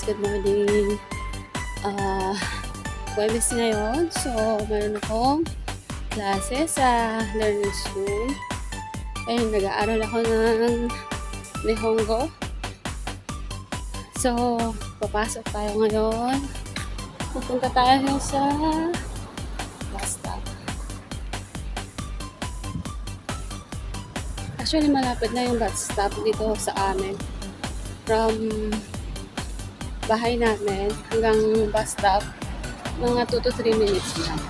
Good morning. Ah, Huwebes ngayon. So, meron akong klase sa learning school. Ayun, nag-aaral ako ng Nihongo. So, papasok tayo ngayon. Pupunta tayo sa bus stop. Actually, malapit na yung bus stop dito sa amin. From bahay namin hanggang bus stop, mga 2 to 3 minutes lang.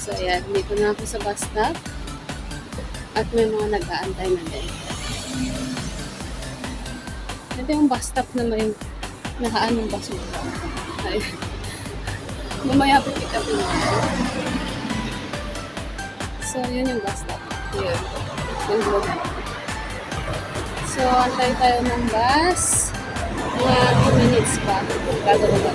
So, ayan, dito na ako sa bus stop. At may mga nag-aantay na din. Ito yung bus stop na may nakaanong bus mo. Ay, mamaya pick up mo. So, yun yung bus stop. Yun. Yung na. So, antay tayo ng bus. Mga 2 minutes pa. Bago na?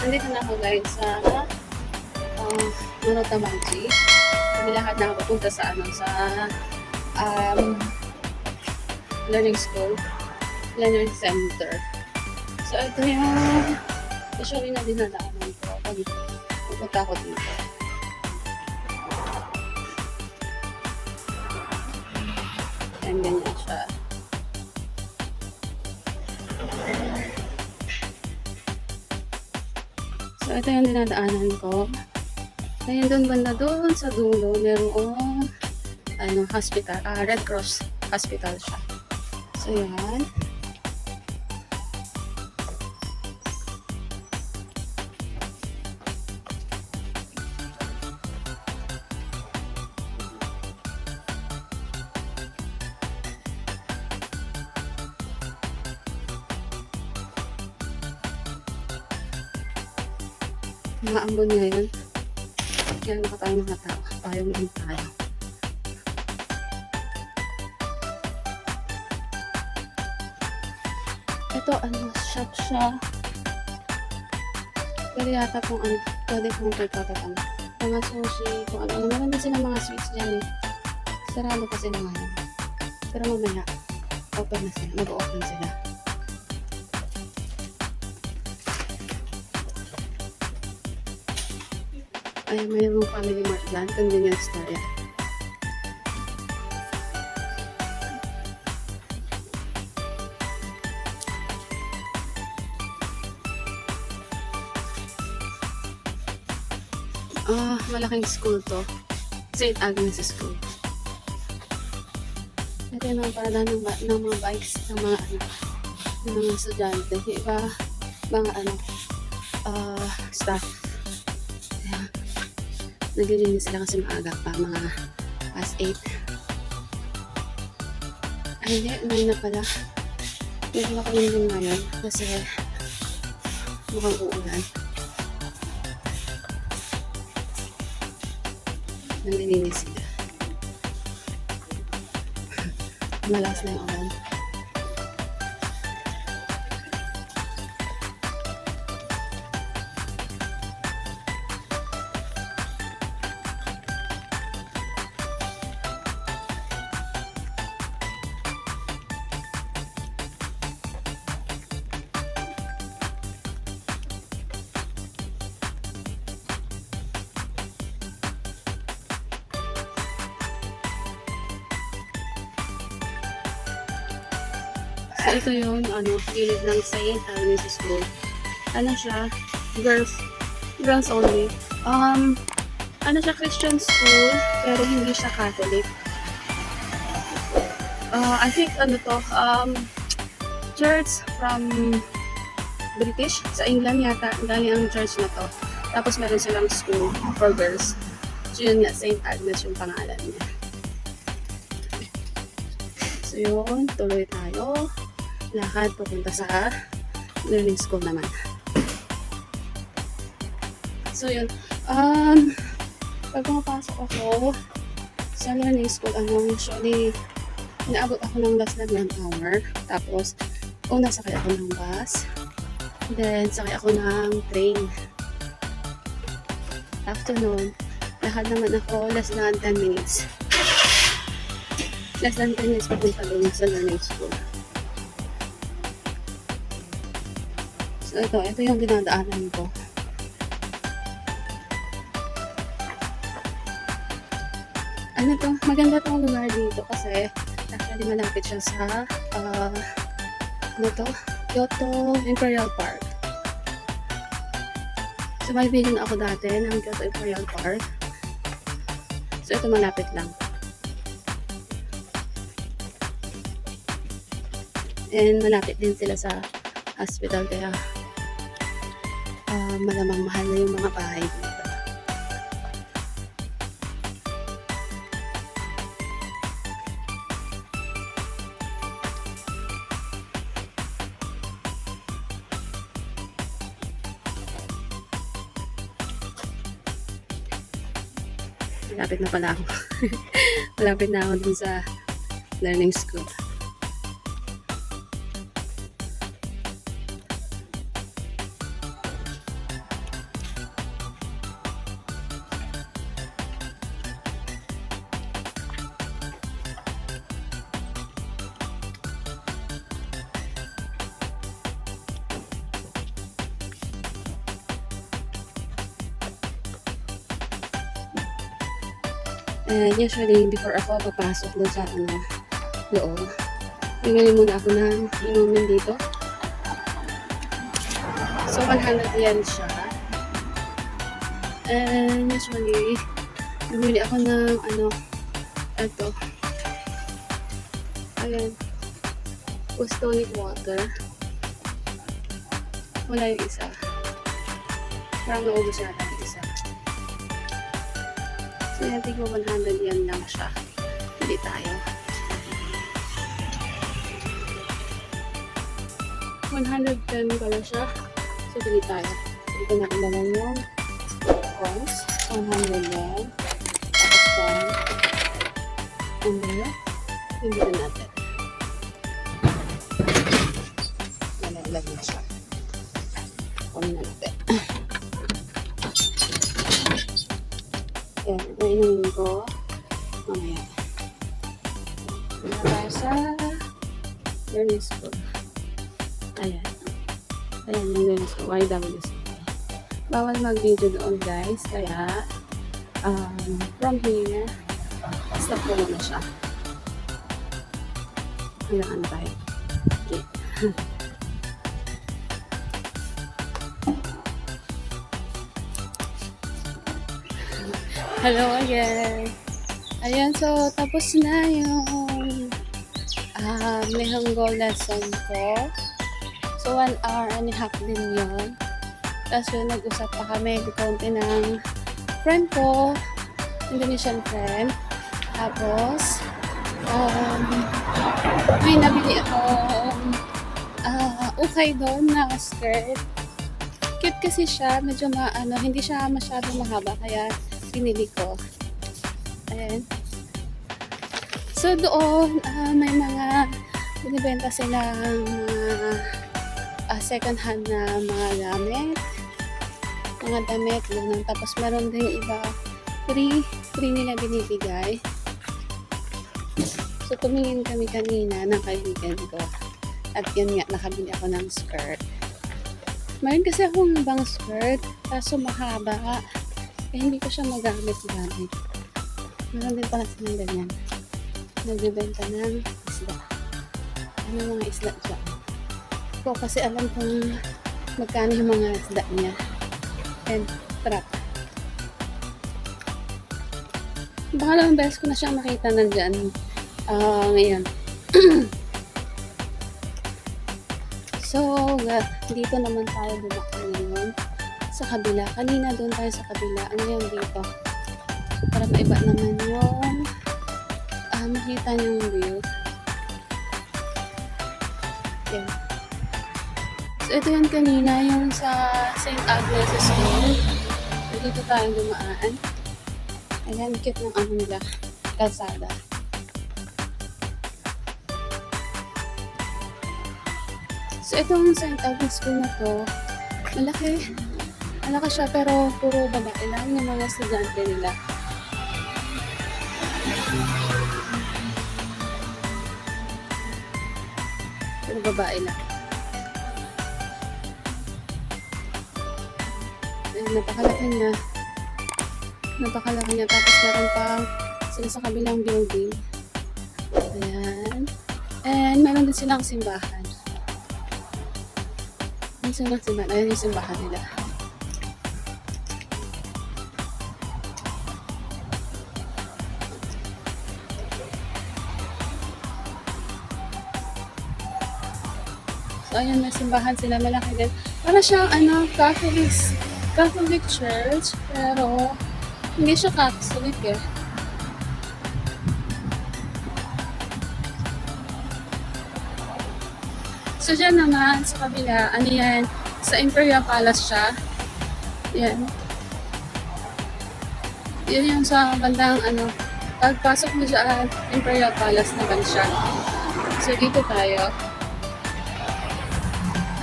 Nandito na ako guys sa uh, Marotamanchi. Kami lahat na pupunta sa ano sa um, learning school, learning center. So ito yung usually na dinadaanan ko pag pupunta ako dito. Yan ganyan siya. So, ito yung dinadaanan ko. Ngayon doon banda doon sa dulo, merong ano, hospital, ah, Red Cross Hospital siya. So, yan. Maambon ngayon. Kaya naka tayo mga tao. Payong din tayo. Ito, ano, shop siya. Pwede yata kung ano, pwede kung pagkakatan. Mga sushi, kung ano. Meron din silang mga sweets dyan eh. Sarado kasi na ngayon. Pero mamaya, open na sila. Mag-open sila. ay mayroong family mart dyan, convenience store yan. Malaking school to. St. Agnes School. Ito yung mga parada ng, ba- ng mga bikes ng mga ano, ng mga estudyante. Yung iba, mga ano, ah, staff. Ayan. Sila kasi maaga pa, mga past 8. Ay, hindi, 9 na pala. Hindi ako din ngayon kasi mukhang uulan. Naglilinis sila. Malakas na yung ulan. So, ito yung ano, gilid ng St. Agnes School. Ano siya? Girls. Girls only. Um, ano siya, Christian school, pero hindi siya Catholic. Uh, I think, ano to, um, church from British, sa England yata, galing ang church na to. Tapos meron silang school for girls. So yun nga, St. Agnes yung pangalan niya. So yun, tuloy tayo lakad papunta sa learning school naman. So, yun. Um, pag pumapasok ako sa learning school, ano, usually, Inaabot ako ng less than one hour. Tapos, una sakay ako ng bus. Then, sakay ako ng train. After nun, lakad naman ako less than 10 minutes. Less than 10 minutes papunta doon sa learning school. Ito, ito yung dinadaanan ko. Ano to? Maganda tong lugar dito kasi actually malapit siya sa ah, ano to? Kyoto Imperial Park. So, may video na ako dati ng Kyoto Imperial Park. So, ito malapit lang. And malapit din sila sa hospital kaya ah, malamang mahal na yung mga bahay dito. Malapit na pala ako. Malapit na ako dun sa learning school. And usually, before ako papasok doon sa ano, loob, bibili muna ako ng inumin dito. So, 100 yen siya. And usually, bibili ako ng ano, ito. Ayan. Was tonic water. Wala yung isa. Parang naubos yata yan, tigmo 100 yan lang siya. Hindi tayo. 110 pala siya. So, bili tayo. Ito natin naman yung coins. 100 yan. Tapos 10. And then, hindi na natin. Nalaglag na siya. YWC. Bawal mag-video doon guys. Kaya, um, from here, stop ko muna siya. Kailangan tayo. Okay. Hello again. Ayan, so tapos na yung uh, Nihongo lesson ko. So, one hour and a half din yun. Tapos yun, nag-usap pa kami konti ng friend ko, Indonesian friend. Tapos, um, may nabili ako uh, ukay doon na skirt. Cute kasi siya, medyo ma, ano, hindi siya masyadong mahaba, kaya pinili ko. Ayan. So doon, ah, may mga binibenta silang mga ah, second hand na mga gamit. Mga damit, ganun. Tapos meron din iba, free, free nila binibigay. So tumingin kami kanina ng kaibigan ko. At yun nga, nakabili ako ng skirt. Mayroon kasi akong ibang skirt, kaso mahaba. Eh, hindi ko siya magamit-gamit. Meron din pala silang ganyan. Nagbibenta ng isda. Ano mga isda dyan? Ko kasi alam kung magkano yung mga isda niya. And trap. Baka lang beses ko na siyang nakita nandyan. Ah, ngayon. so, uh, dito naman tayo dumakal ngayon sa kabila. Kanina doon tayo sa kabila. Yun dito? Para maiba naman yung ah, makita yung view. Yan ito yun kanina, yung sa St. Agnes School. Dito tayong dumaan. Ayan, cute ng ano nila, kalsada. So, itong St. Agnes School na to, malaki. Malaki siya, pero puro babae lang yung mga estudyante nila. Puro babae lang. Napakalaki niya. Napakalaki niya. Tapos meron pa sila sa kabilang building. Ayan. And meron din silang simbahan. Yung silang simbahan. Ayan yung simbahan nila. So, ayun, may simbahan sila. Malaki din. Para siyang, ano, Catholic, Catholic Church. Pero, hindi siya Catholic eh. So, dyan naman, sa kabila, ano yan, sa Imperial Palace siya. Yan. Yun yung sa bandang, ano, pagpasok mo dyan, Imperial Palace naman siya. So, dito tayo.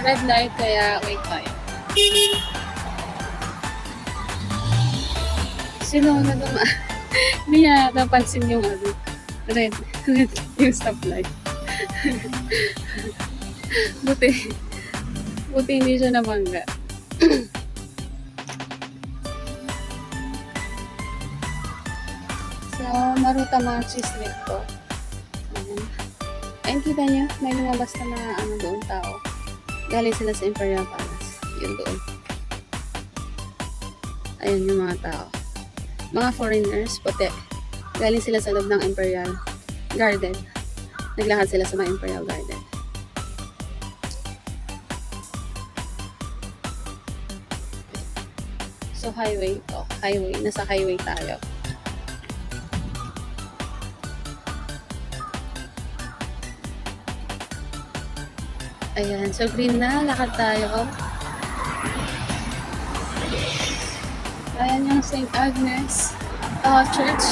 Red light, kaya wait tayo. Sino na naman? Hindi niya napansin yung ano, red, red yung stoplight. buti, buti hindi siya namangga. so, Maruta Machi Street to. Ayan. Ayun, kita niyo, may lumabas na mga ano doon tao. Galing sila sa Imperial Palace. Yun doon. Ayun yung mga tao. Mga foreigners, puti. Galing sila sa loob ng Imperial Garden. Naglakad sila sa mga Imperial Garden. So, highway to. Highway. Nasa highway tayo. Ayan. So, green na. Lakad tayo. Ayan yung St. Agnes uh, Church.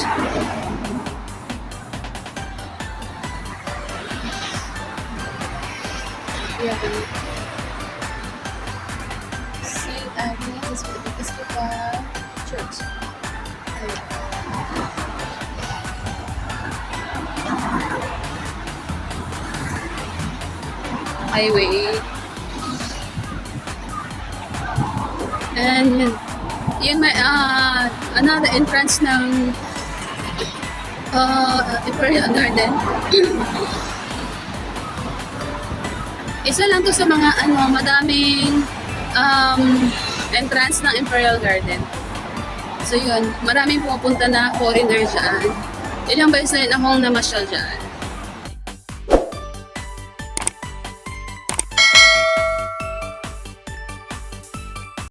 Ayan. St. Agnes Episcopal Church. Highway. And yun may uh, another entrance ng uh, Imperial Garden. Isa lang to sa mga ano, madaming um, entrance ng Imperial Garden. So yun, maraming pumupunta na foreigner dyan. Ilang beses na rin akong namasyal dyan.